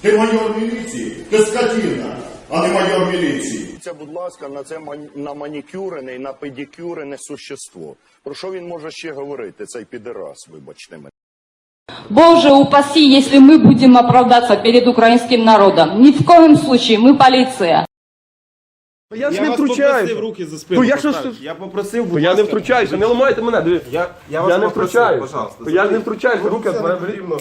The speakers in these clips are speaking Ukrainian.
Ти майор міліції, ти скотина, а не майор міліції. Це, будь ласка, на це на манікюрене і на педикюрене существо. Про що він може ще говорити, цей підерас, вибачте мене. Боже упаси, если мы будем оправдаться перед украинским народом. Ни в коем случае, мы полиция. Я ж не вас попросив втручаюся. руки за спину Ну, я ж- поставити. Я попросив, будь То я не ласка. втручаюся, не ламайте мене. диви. Я, я вас Я не попросив, втручаюся. пожалуйста. Я ж не втручаюся, руки від не мене потрібно.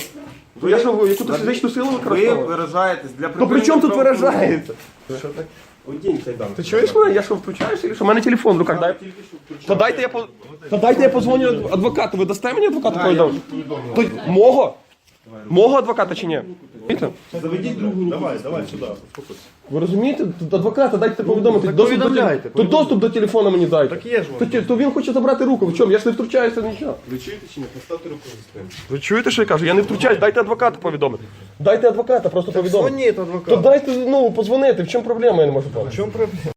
беріть. Я що, яку тут фізичну силу Ви використовую? виражаєтесь для То при чому тут виражається? Одінь кайдан. Ти чуєш мене? Я що втручаюся? Що? У мене телефон в руках. Дай. То дайте я по... То дайте я позвоню адвокату. Ви дасте мені адвоката повідомлення? Мого? Мого адвоката чи ні? Розумієте? Заведіть другу Давай, давай сюди. Ви розумієте? Тут Адвоката дайте повідомити. Доступ до, теле- то доступ до телефону мені дайте. Так є ж То, ті- то він хоче забрати руку. В чому? Я ж не втручаюся нічого. Ви чуєте чи ні? Поставте руку за спину. Ви чуєте, що я кажу? Я не втручаюсь, дайте адвоката повідомити. Дайте адвоката, просто повідомити. Дзвоніть То дайте, ну, подзвонити. В чому проблема, я не можу. В чому проблема?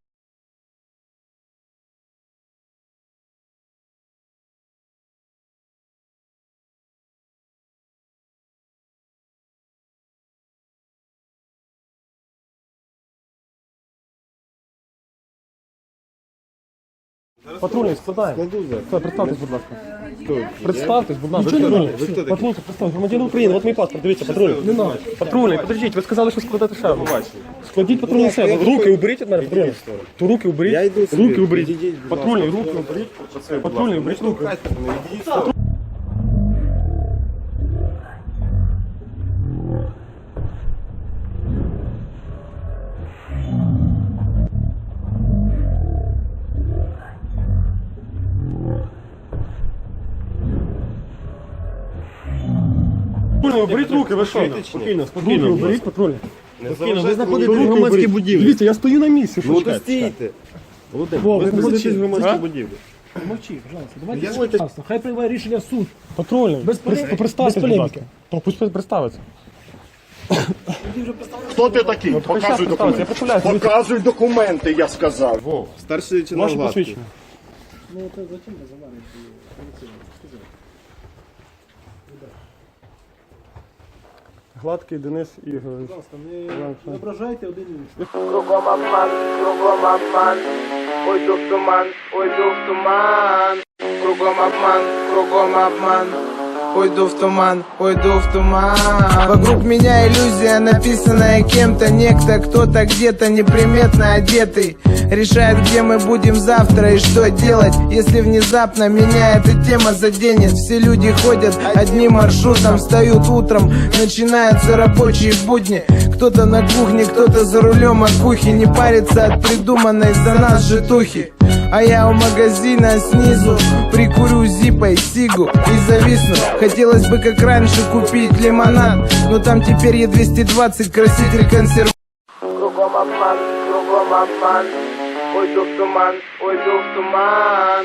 Патрульний, складаємо. Хто, представтесь, будь ласка. Представтесь, будь ласка. Патрульний. хто такий? Патрульний, представтесь. Громадянин України, от мій паспорт, дивіться, патрульний. Не надо. Патрульний, подождіть, ви сказали, що складати шару. Складіть патрульний ласка. Руки уберіть від мене, патрульний. То руки уберіть. Я йду собі. Руки уберіть. Будь ласка. Патрульний, руки уберіть. Патрульний, уберіть руки. Патрульний, уберіть руки, ви що? Спокійно, Руки уберіть, патрульний. Не Ви знаходитесь в громадській будівлі. Дивіться, я стою на місці. що Ну то стійте. Володимир, ви ви знаходитесь в громадській будівлі. Мовчи, пожалуйста. Давайте Я- пожалуйста. Хай приймає рішення суд. Патрульний, Без полеміки. Без будь полеміки. ласка. То пусть представиться. Хто ти такий? Ну, Показуй документи. Показуй документи, я сказав. Вов, старший лейтенант Ваше Гладкий. посвідчення. Ну, это зачем разговаривать? Сказать. Гладкий Денис Ігорович. Будь ласка, не ображайте один іншого. Кругом обман, кругом обман, ой дух туман, ой дух туман. Кругом обман, кругом обман, ой дух туман, ой дух туман. Вокруг меня иллюзия, написанная кем-то, некто, кто-то где-то неприметно одетый. Решает, где мы будем завтра и что делать, если внезапно меня эта тема заденет. Все люди ходят одним маршрутом, встают утром, начинаются рабочие будни. Кто-то на кухне, кто-то за рулем от кухни, не парится от придуманной за нас житухи. А я у магазина снизу прикурю зипой сигу и зависну. Хотелось бы как раньше купить лимонад, но там теперь е 220 краситель консерв. Кругом обман, кругом обман, ой дух туман, ой дух туман.